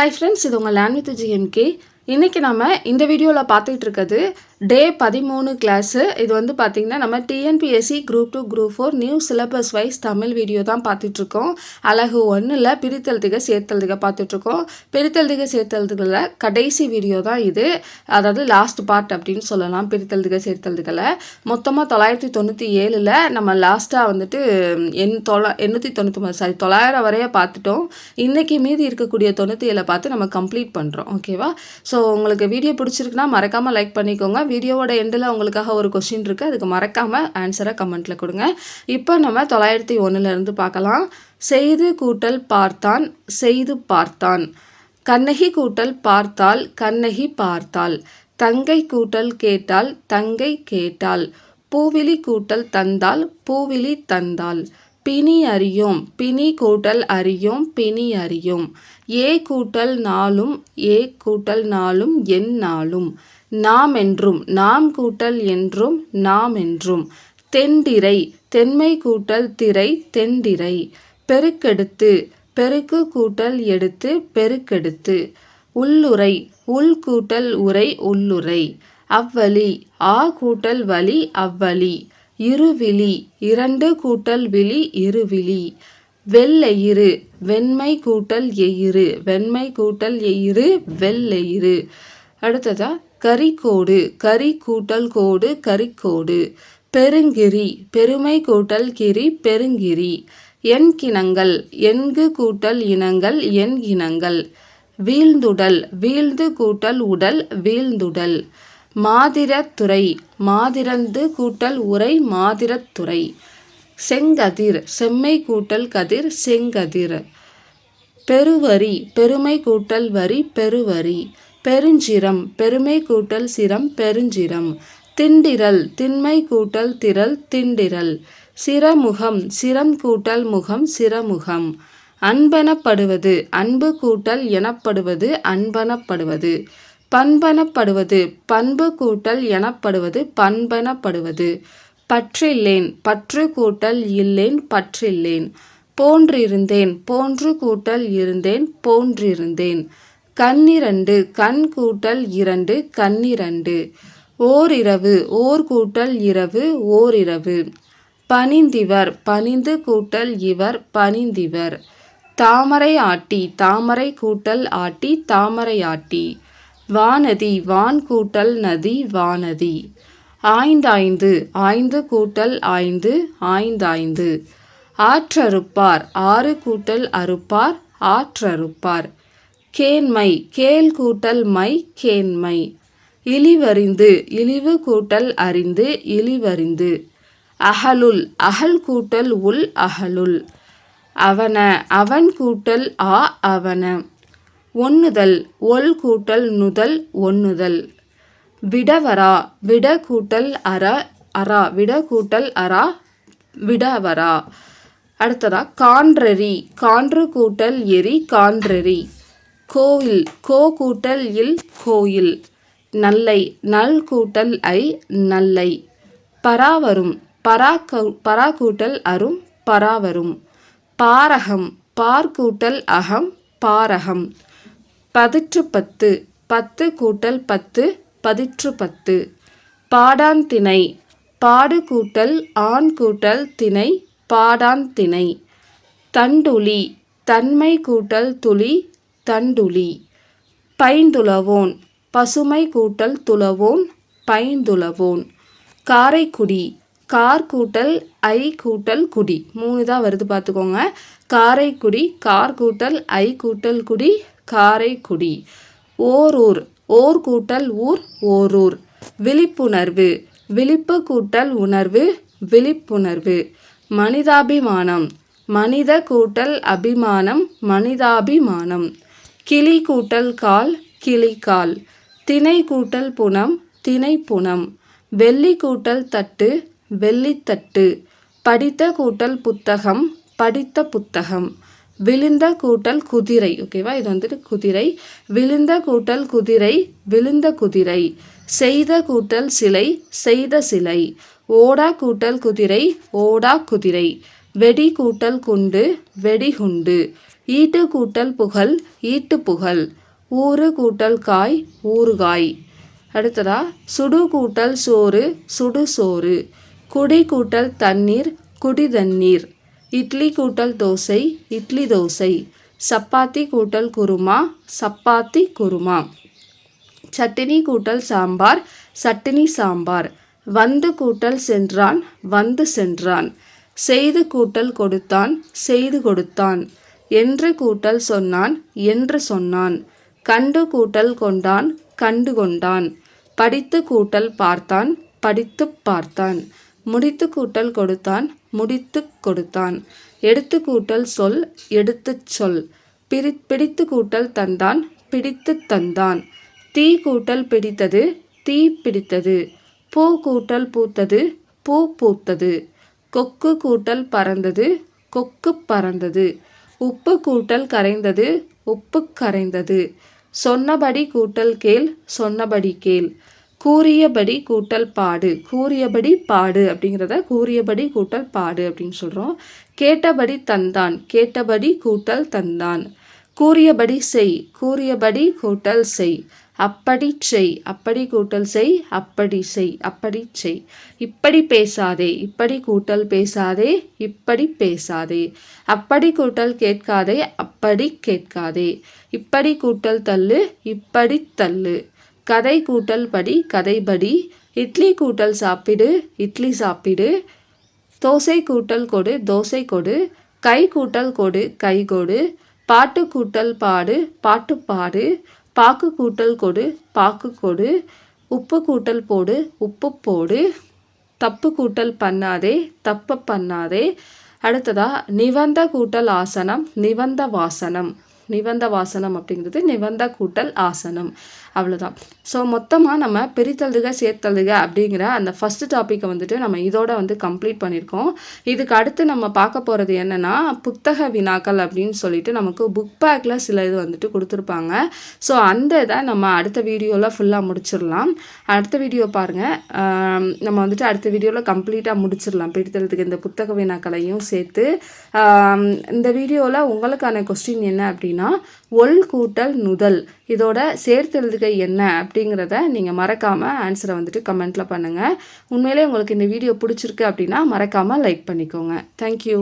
Hi friends இது உங்கள் land with GMK இன்றைக்கி நம்ம இந்த வீடியோவில் பார்த்துட்டு இருக்கிறது டே பதிமூணு கிளாஸு இது வந்து பார்த்திங்கன்னா நம்ம TNPSC group two group four new syllabus wise Tamil video தான் பார்த்துட்ருக்கோம் அழகு ஒன்றில் பிரித்தெழுதுக சேர்த்தெழுதுக பார்த்துட்ருக்கோம் பிரித்தெழுதுக சேர்த்தெழுதுகளில் கடைசி வீடியோ தான் இது. அதாவது லாஸ்ட் பார்ட் அப்படின்னு சொல்லலாம் பிரித்தெழுதுக சேர்த்தெழுதுகளை மொத்தமாக தொள்ளாயிரத்தி தொண்ணூற்றி ஏழில் நம்ம லாஸ்ட்டாக வந்துட்டு எண் தொள்ள எண்ணூற்றி தொண்ணூற்றி சாரி தொள்ளாயிரம் வரைய பார்த்துட்டோம் இன்றைக்கி மீதி இருக்கக்கூடிய தொண்ணூற்றி ஏழை பார்த்து நம்ம கம்ப்ளீட் பண்ணுறோம் ஓகேவா ஸோ உங்களுக்கு வீடியோ பிடிச்சிருக்குன்னா மறக்காமல் லைக் பண்ணிக்கோங்க. வீடியோவோட எண்டில் உங்களுக்காக ஒரு கொஷின் இருக்குது அதுக்கு மறக்காமல் ஆன்சரை கமெண்ட்டில் கொடுங்க. இப்போ நம்ம தொள்ளாயிரத்தி ஒன்றுலேருந்து பார்க்கலாம். செய்து கூட்டல் பார்த்தான் செய்து பார்த்தான். கண்ணகி கூட்டல் பார்த்தால் கண்ணகி பார்த்தாள் தங்கை கூட்டல் கேட்டால் தங்கை கேட்டாள் பூவிலி கூட்டல் தந்தால் பூவிலி தந்தாள் பிணி அறியும். பிணி கூட்டல் அறியும். பிணி அறியும். ஏ கூட்டல் நாளும் ஏ கூட்டல் நாளும் என் நாளும். நாம் என்றும் நாம் கூட்டல் என்றும் நாம் என்றும். தென்திரை தென்மை கூட்டல் திரை தெண்டிரை பெருக்கெடுத்து பெருக்கு கூட்டல் எடுத்து பெருக்கெடுத்து. உள்ளுரை உள் கூட்டல் உரை உள்ளுரை அவ்வழி ஆ கூட்டல் வழி அவ்வழி. இருவிழி இரண்டு கூட்டல் விழி இருவிழி. வெள்ளெயிறு வெண்மை கூட்டல் எயிறு. வெண்மை கூட்டல் எயிறு வெள்ளெயிறு அடுத்ததா கரிக்கோடு கரி கூட்டல் கோடு கரிக்கோடு. பெருங்கிரி பெருமை கூட்டல் கிரி பெருங்கிரி. எண்கிணங்கள் எண்கு கூட்டல் இனங்கள் எண்கிணங்கள் வீழ்ந்துடல் வீழ்ந்து கூட்டல் உடல் வீழ்ந்துடல். மாதிரத்துறை மாதிரந்து கூட்டல் உரை மாதிரத்துறை. செங்கதிர் செம்மை கூட்டல் கதிர் செங்கதிர். பெருவரி பெருமை கூட்டல் வரி பெருவரி. பெருஞ்சிரம் பெருமை கூட்டல் சிரம் பெருஞ்சிரம். திண்டிரல் திண்மை கூட்டல் திரள் திண்டிரல் சிரமுகம் சிரம் கூட்டல் முகம் சிரமுகம். அன்பனப்படுவது அன்பு கூட்டல் எனப்படுவது அன்பனப்படுவது. பண்பனப்படுவது பண்பு கூட்டல் எனப்படுவது பண்பனப்படுவது. பற்றில்லேன் பற்று கூட்டல் இல்லேன் பற்றில்லேன். போன்றிருந்தேன் போன்று கூட்டல் இருந்தேன் போன்றிருந்தேன். கண்ணிரண்டு கண் கூட்டல் இரண்டு கண்ணிரண்டு. ஓரிரவு ஓர் கூட்டல் இரவு ஓரிரவு. பனிந்திவர் பனிந்து கூட்டல் இவர் பனிந்திவர் தாமரை ஆட்டி தாமரை கூட்டல் ஆட்டி தாமரை ஆட்டி. வானதி வான் கூட்டல் நதி வானதி. ஆய்ந்தாய்ந்து ஆய்ந்து கூட்டல் ஆய்ந்து ஆய்ந்தாய்ந்து. ஆற்றறுப்பார் ஆறு கூட்டல் அறுப்பார் ஆற்றறுப்பார். கேண்மை கேள் கூட்டல் மை கேண்மை. இழிவறிந்து இழிவு கூட்டல் அறிந்து இழிவறிந்து. அகலுள் அகல் கூட்டல் உள் அகலுள். அவன அவன் கூட்டல் ஆ அவன. ஒன்னுதல் ஒல் கூட்டல் நுதல் ஒன்னுதல் விடவரா விட கூட்டல் அற அரா விட கூட்டல் அரா விடவரா. அடுத்ததா கான்றரி கான்று கூட்டல் எரி கான்றரி கோவில் கோ கூட்டல் இல் கோயில். நல்லை நல் கூட்டல் ஐ நல்லை. பராவரும் பரா பரா கூட்டல் அரும் பராவரும். பாரகம் பார் கூட்டல் அகம் பாரகம். பதிற்று பத்து பத்து கூட்டல் பத்து பதிற்று பத்து. பாடான் திணை பாடு கூட்டல் ஆண் கூட்டல் திணை பாடான் திணை. தண்டுளி தன்மை கூட்டல் துளி தண்டுளி. பைந்துளவோன் பசுமை கூட்டல் துளவோன் பைந்துளவோன். காரைக்குடி கார் கூட்டல் ஐ கூட்டல் குடி. மூணு தான் வருது பார்த்துக்கோங்க. காரைக்குடி கார் கூட்டல் ஐ கூட்டல் குடி காரைக்குடி. ஓரூர் ஓர் கூட்டல் ஊர் ஓரூர். விழிப்புணர்வு விழிப்பு கூட்டல் உணர்வு விழிப்புணர்வு. மனிதாபிமானம் மனித கூட்டல் அபிமானம் மனிதாபிமானம். கிளி கூட்டல் கால் கிளிக்கால் திணை கூட்டல் புனம் திணை வெள்ளி கூட்டல் தட்டு வெள்ளித்தட்டு. படித்த கூட்டல் புத்தகம் படித்த புத்தகம். விழுந்த கூட்டல் குதிரை. ஓகேவா இது வந்துட்டு குதிரை. விழுந்த கூட்டல் குதிரை விழுந்த குதிரை. செய்த கூட்டல் சிலை செய்த சிலை. ஓடா கூட்டல் குதிரை ஓடா குதிரை. வெடி கூட்டல் குண்டு வெடிகுண்டு ஈட்டு கூட்டல் புகழ் ஈட்டு புகழ். ஊறு கூட்டல் காய் ஊறுகாய் அடுத்ததா சுடு கூட்டல் சோறு சுடு சோறு. குடி கூட்டல் தண்ணீர் குடி தண்ணீர். இட்லி கூட்டல் தோசை இட்லி தோசை. சப்பாத்தி கூட்டல் குருமா சப்பாத்தி குருமா. சட்டினி கூட்டல் சாம்பார் சட்டினி சாம்பார். வந்து கூட்டல் சென்றான் வந்து சென்றான். செய்து கூட்டல் கொடுத்தான் செய்து கொடுத்தான். என்று கூட்டல் சொன்னான் என்று சொன்னான். கண்டு கூட்டல் கொண்டான் கண்டு கொண்டான். படித்து கூட்டல் பார்த்தான் படித்து பார்த்தான். முடித்து கூட்டல் கொடுத்தான் முடித்து கொடுத்தான். எடுத்து கூட்டல் சொல் எடுத்துச் சொல். பிரி பிடித்து கூட்டல் தந்தான் பிடித்து தந்தான். தீ கூட்டல் பிடித்தது தீ பிடித்தது. பூ கூட்டல் பூத்தது பூ பூத்தது. கொக்கு கூட்டல் பறந்தது கொக்கு பறந்தது. உப்பு கூட்டல் கரைந்தது உப்பு கரைந்தது. சொன்னபடி கூட்டல் கேள் சொன்னபடி கேள். கூறியபடி கூட்டல் பாடு. கூறியபடி பாடு அப்படிங்கிறத கூறியபடி கூட்டல் பாடு அப்படின்னு சொல்கிறோம் கேட்டபடி தந்தான். கேட்டபடி கூட்டல் தந்தான். கூறியபடி செய். கூறியபடி கூட்டல் செய். அப்படி செய். அப்படி கூட்டல் செய். அப்படி செய். அப்படி செய். இப்படி பேசாதே. இப்படி கூட்டல் பேசாதே. இப்படி பேசாதே. அப்படி கூட்டல் கேட்காதே. அப்படி கேட்காதே. இப்படி கூட்டல் தள்ளு. இப்படி தள்ளு. கதை கூட்டல் படி கதைபடி இட்லி கூட்டல் சாப்பிடு இட்லி சாப்பிடு. தோசை கூட்டல் கொடு தோசை கொடு. கை கூட்டல் கொடு கை கொடு. பாட்டு கூட்டல் பாடு பாட்டு பாடு. பாக்கு கூட்டல் கொடு பாக்கு கொடு. உப்பு கூட்டல் போடு உப்பு போடு. தப்பு கூட்டல் பண்ணாதே தப்பு பண்ணாதே. அடுத்ததா நிவந்த கூட்டல் ஆசனம் நிவந்த வாசனம். நிவந்த வாசனம் அப்படிங்கிறது நிவந்த கூட்டல் ஆசனம். அவ்வளோதான் ஸோ மொத்தமாக நம்ம பிரித்தழுதுக சேர்த்தழுதுக அப்படிங்கிற அந்த ஃபஸ்ட்டு டாப்பிக்கை வந்துட்டு நம்ம இதோட வந்து கம்ப்ளீட் பண்ணியிருக்கோம். இதுக்கு அடுத்து நம்ம பார்க்க போகிறது என்னென்னா புத்தக வினாக்கள் அப்படின்னு சொல்லிட்டு நமக்கு புக் பேக்கில் சில இது வந்துட்டு கொடுத்துருப்பாங்க. ஸோ அந்த இதை நம்ம அடுத்த வீடியோவில் ஃபுல்லாக முடிச்சிடலாம். அடுத்த வீடியோ பாருங்கள் நம்ம வந்துட்டு அடுத்த வீடியோவில் கம்ப்ளீட்டாக முடிச்சிடலாம். பிடித்தலுக்கு இந்த புத்தக வினாக்களையும் சேர்த்து. இந்த வீடியோவில் உங்களுக்கான கொஸ்டின் என்ன அப்படின்னா அப்படின்னா ஒல் கூட்டல் நுதல் இதோட சேர்த்தெழுதுக என்ன அப்படிங்கிறத நீங்கள் மறக்காமல் ஆன்சரை வந்துட்டு கமெண்ட்டில் பண்ணுங்கள் உண்மையிலே உங்களுக்கு இந்த வீடியோ பிடிச்சிருக்கு அப்படின்னா மறக்காமல் லைக் பண்ணிக்கோங்க. தேங்க்யூ